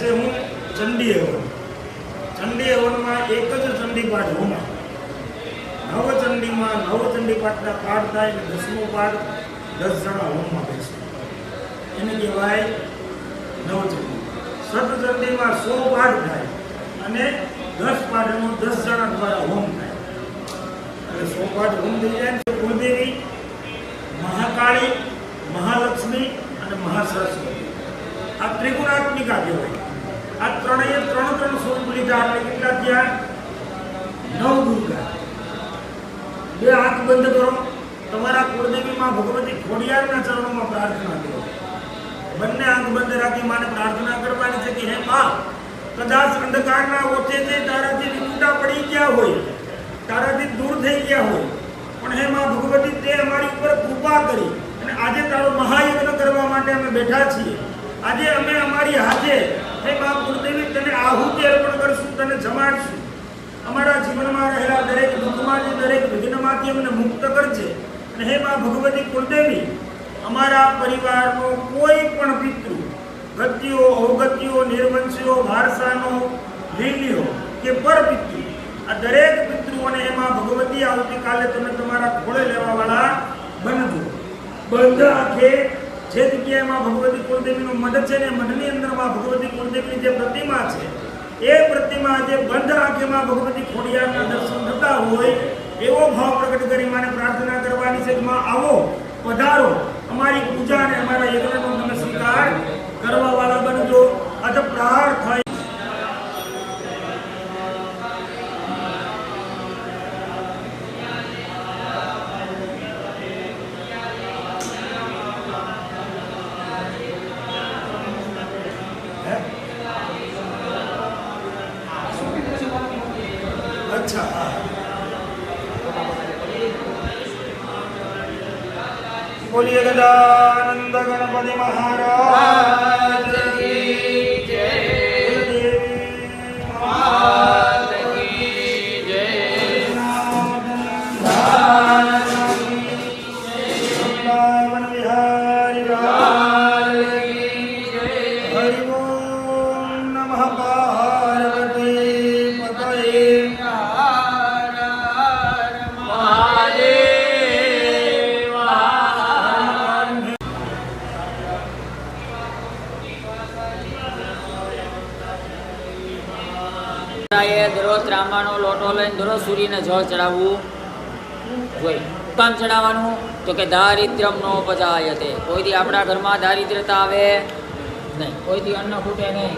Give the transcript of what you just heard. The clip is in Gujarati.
છે હું ચંડી હવન. ચંડી હવનમાં એક જ ચંડી પાઠ હોમાં. નવ ચંડીમાં નવ ચંડી પાઠના પાઠ થાય એટલે દસમો પાઠ દસ જણા હોમમાં બેસે. એને કહેવાય નવચંડી. સતચંડીમાં સો પાઠ થાય અને દસ પાઠનો દસ જણા દ્વારા હોમ થાય. એટલે સો પાઠ હોમ થઈ જાય ને કુળદેવી, મહાકાળી, મહાલક્ષ્મી અને મહાસરસ્વતી. આ ત્રિગુણાત્મિકા કહેવાય. આ ત્રણેય ત્રણ ત્રણ સ્વરૂપ લીધા એટલે કેટલા થયા? નવ દુર્ગા બે આંખ બંધ કરો. તમારા કુળદેવી માં ભગવતી ખોડિયારના ચરણોમાં પ્રાર્થના કરો. બંને આંખ બંધ રાખી માને પ્રાર્થના કરવાની છે કે, હે માં, કદાચ અંધકારના ઓછે તે તારાથી વિકુટા પડી ગયા હોય, તારાથી દૂર થઈ ગયા હોય. પણ હે માં, ભગવતી તે અમારી ઉપર કૃપા કરી અને આજે તારો મહાયજ્ઞ કરવા માટે અમે બેઠા છીએ. આજે અમે અમારી હાથે હે બાપ કુળદેવી, તને આહુતિ અર્પણ કરશું, તને જમાડશું. અમારા જીવનમાં રહેલા દરેક દુઃખમાંથી, દરેક વિઘ્નમાંથી અમને મુક્ત કરજે. અને હે માં ભગવતી કુળદેવી, અમારા પરિવારનો કોઈ પણ પિતૃ, ગતિઓ, અવગતિઓ, નિર્વંશીઓ, વારસાનો, લીલીઓ કે પરપિતૃ, આ દરેક પિતૃઓને એમાં ભગવતી, આવતીકાલે તમે તમારા ખોળે લેવાવાળા બનજો. બંધ આંખે જે જગ્યાએમાં ભગવતી કુળદેવીનું મઢ છે ને મઢની અંદરમાં ભગવતી કુળદેવીની જે પ્રતિમા છે, એ પ્રતિમા જે બંધ આંખેમાં ભગવતી ખોડિયારના દર્શન થતા હોય, એવો ભાવ પ્રગટ કરી માને પ્રાર્થના કરવાની છે કે આવો, પધારો, અમારી પૂજા અને અમારા আচ্ছা बोलिए गजानंद गणपति महाराज की એ દરરોજ ત્રાંબાનો લોટો લઈને દરરોજ સૂર્યને જળ ચડાવવું. જોઈએ કામ ચડાવવાનું, તો કે દારિદ્ર્યમ નો પજાયતે કોઈથી આપણા ઘરમાં દારિદ્ર્યતા આવે નહીં કોઈથી અન્ન ખૂટે નહીં